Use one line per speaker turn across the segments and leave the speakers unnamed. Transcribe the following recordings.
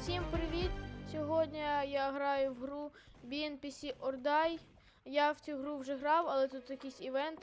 Всім привіт! Сьогодні я граю в гру BNPC Orдай. Я в цю гру вже грав, але тут якийсь івент.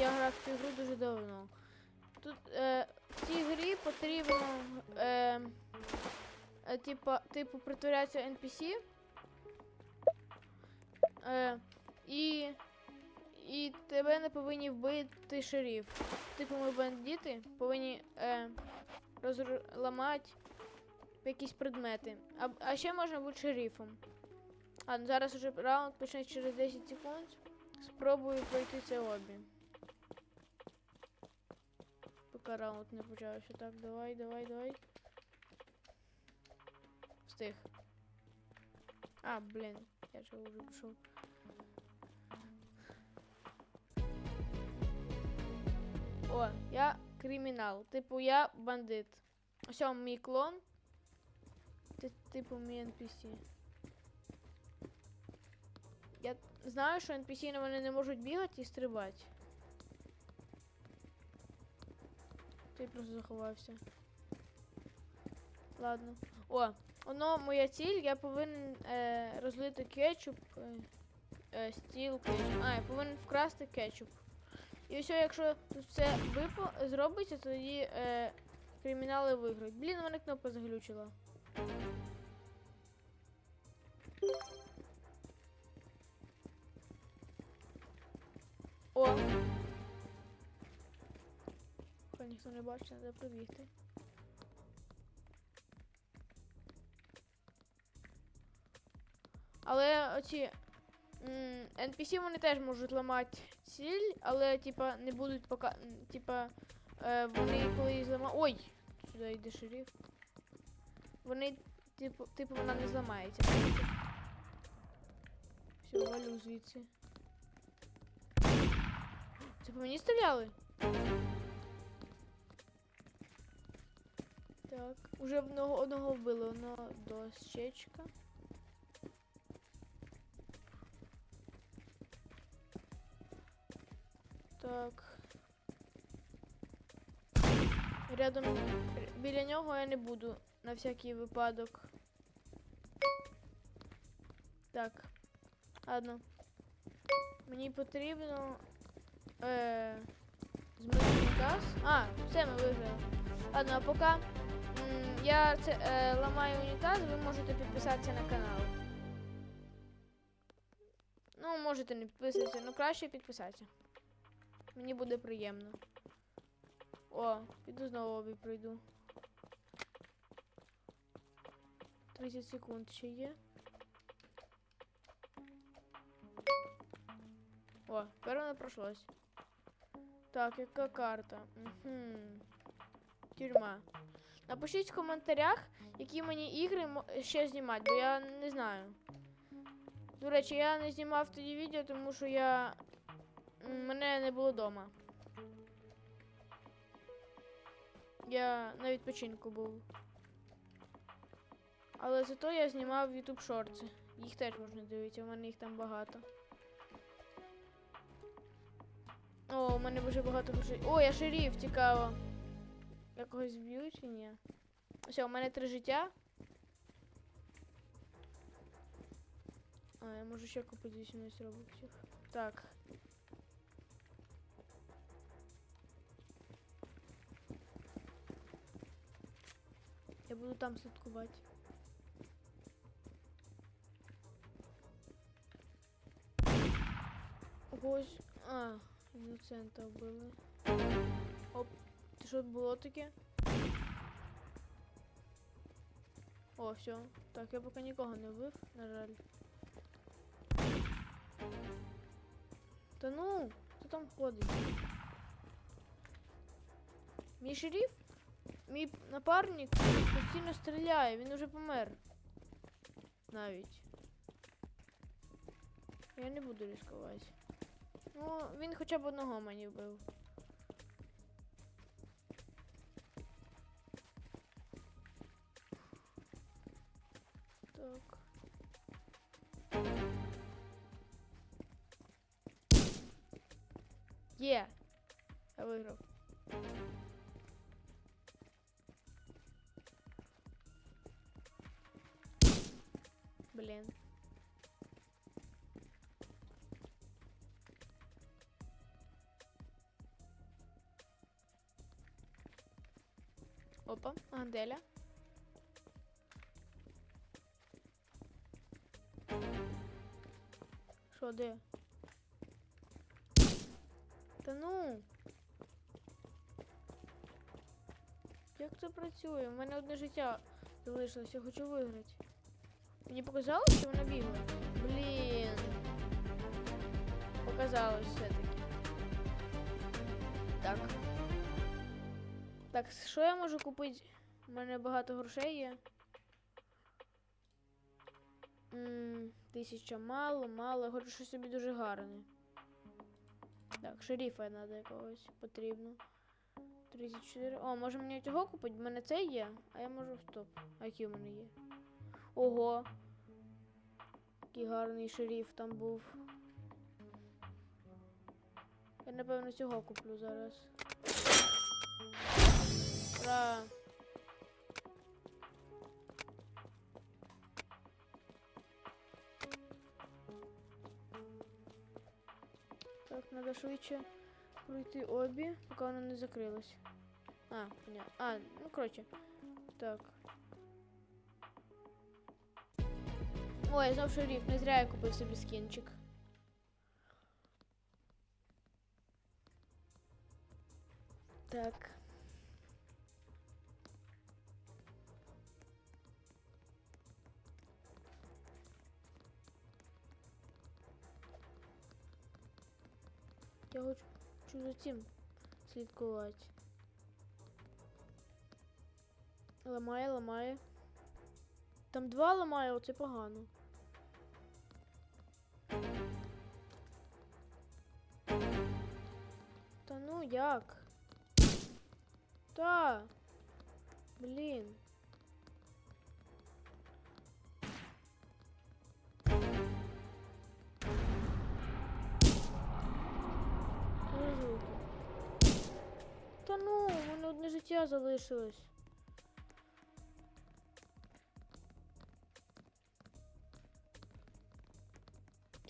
Я грав в цю гру дуже давно. Тут е, в цій грі потрібно е, е, типа, типу притворятися NPC. Е, і, і тебе не повинні вбити шериф. Типу ми бандити повинні е, розламати якісь предмети. А, а ще можна бути шерифом. А, ну зараз уже раунд почне через 10 секунд. Спробую пройти це обі. Поки раунд не почався. Так, давай, давай, давай. Встиг. А, блін, я же вже пішов. О, я кримінал. Типу, я бандит. Ось мій клон. Ти, типу, мій NPC. Я знаю, що NPC на вони не можуть бігати і стрибати. Ти просто заховався. Ладно. О, воно моя ціль, я повинен е, розлити кетчуп. Е, е, стіл. А, я повинен вкрасти кетчуп. І ось, якщо тут все випо зробиться, тоді е, кримінали виграють. Блін, у мене кнопка заглючила. О! Поки ніхто не бачить, треба пробігти. Але оці NPC вони теж можуть ламати ціль, але типа не будуть пока. Типа е, вони коли зламають. Ой! Сюди йде шериф. Вони, типу, типу, вона не зламається. Все, валю звідси. Це по мені стріляли? Так, уже одного, одного вбили, одного дощечка. Так. Рядом біля нього я не буду на всякий випадок. Так. Ладно. Мені потрібно е, змити унітаз. А, все, ми виграли. Ладно, а поки м, я це, е, ламаю унітаз, ви можете підписатися на канал. Ну, можете не підписуватися, ну краще підписатися. Мені буде приємно. О, піду знову обі пройду. 30 секунд ще є. О, тепер воно пройшлось. Так, яка карта? Угу. Тюрма. Напишіть в коментарях, які мені ігри ще знімати, бо я не знаю. До речі, я не знімав тоді відео, тому що я. Мене не було вдома. Я на відпочинку був. Але зато я знімав YouTube шорти. Їх теж можна дивитися, у мене їх там багато. О, у мене дуже багато грошей. О, я шериф, цікаво. Я когось зб'ю чи ні? Все, у мене три життя. А, я можу ще купити 18 робоксів. Так. Я буду там слідкувати. Ось. А, іноцента вбили. Оп, це що було таке? О, все. Так, я поки нікого не вбив, на жаль. Та ну, хто там ходить? Мій шериф? Мій напарник постійно стріляє, він уже помер. Навіть. Я не буду ризикувати. Ну, він хоча б одного мені вбив. Так. Є! Я виграв. Блін. Опа, Анделя. Що, де? Та ну. Як це працює? У мене одне життя залишилось, я хочу виграти. Мені показалось, що вона бігла. Блін. Показалось все-таки. Так. Так, що я можу купити? У мене багато грошей є. М, Тисяча мало, мало. Хочу щось собі дуже гарне. Так, шерифа треба якогось потрібно. 34. О, може мені цього купити? У мене це є, а я можу стоп. А який у мене є? Ого. Який гарний шериф там був. Я напевно цього куплю зараз. Ура! Так, треба швидше пройти обі, поки воно не закрилось. А, понятно. А, ну коротше. Так. Ой, знов шериф, не зря я купив собі скінчик. Так. Я хочу, хочу за цим слідкувати. Ламає, ламає. Там два ламає, оце погано. Та ну як? Та. Блін. Ну, у мене одне життя залишилось.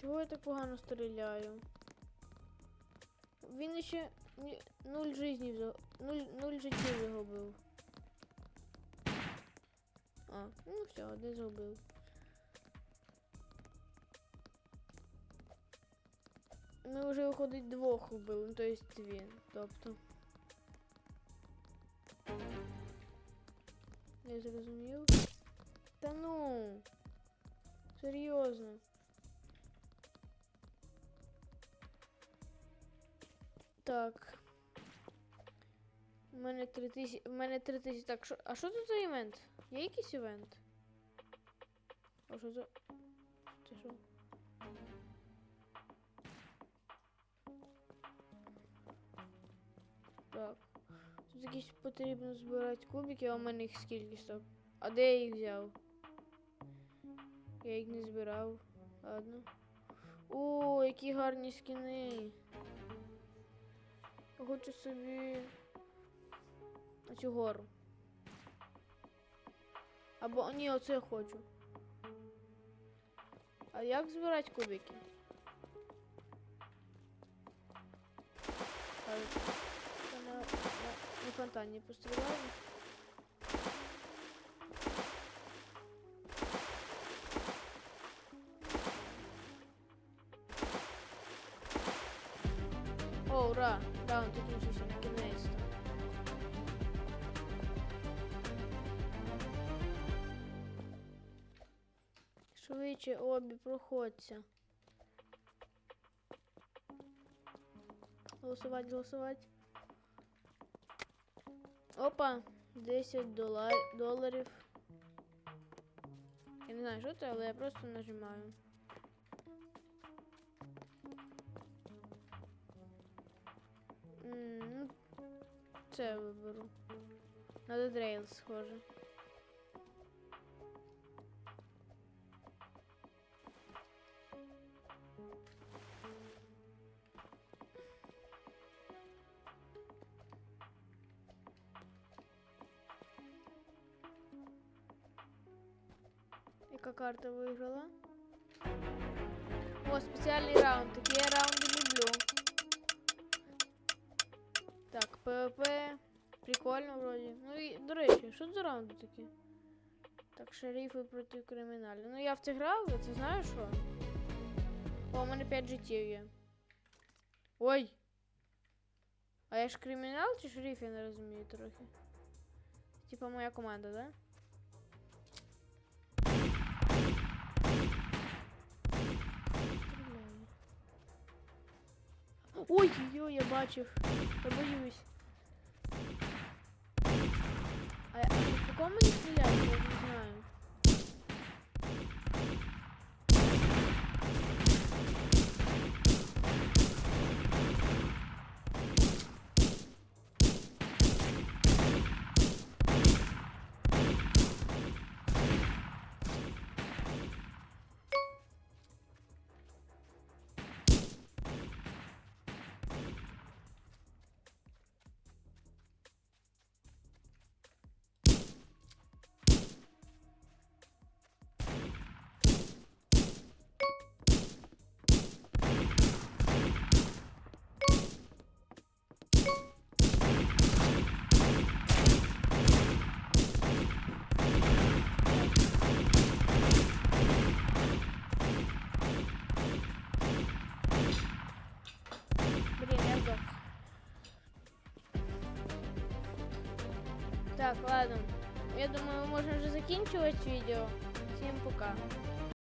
Чого я так погано стріляю? Він ще нуль жизнів нуль, нуль життів загубив. А, ну все, один загубив. Ми вже виходить двох убили, ну то есть він, тобто. Не зрозумів. Та ну. Серйозно. Так. У мене три тисячі. У мене три тисячі. Так, шо... А що тут за івент? Є якийсь івент? А що за. Тут якісь потрібно збирати кубики, а у мене їх скільки стоп. А де я їх взяв? Я їх не збирав. Ладно. О, які гарні скіни. Я Хочу собі цю гору. Або ні, оце я хочу. А як збирати кубики? на фонтані постріляю. О, ура! Раунд закінчився накінець-то. Швидше обі проходься. Голосувати, голосувати. Опа, 10 долар... доларів. Я не знаю, що це, але я просто нажимаю. М, Ну, це виберу. На Rails схоже. Яка карта виграла? О, спеціальний раунд. Такі я раунди люблю. Так, ПВП. Прикольно вроді. Ну і, до речі, що за раунди такі? Так, шерифи проти криміналів. Ну я в це грав, я це знаю що. О, у мене 5 життів є. Ой! А я ж кримінал чи шериф, я не розумію трохи. Типа моя команда, да? Ой, йо, я бачив. Я боюсь. А, а по кому? Не знаю. Так, ладно. Я думаю, можна вже закінчувати відео. Всім пока.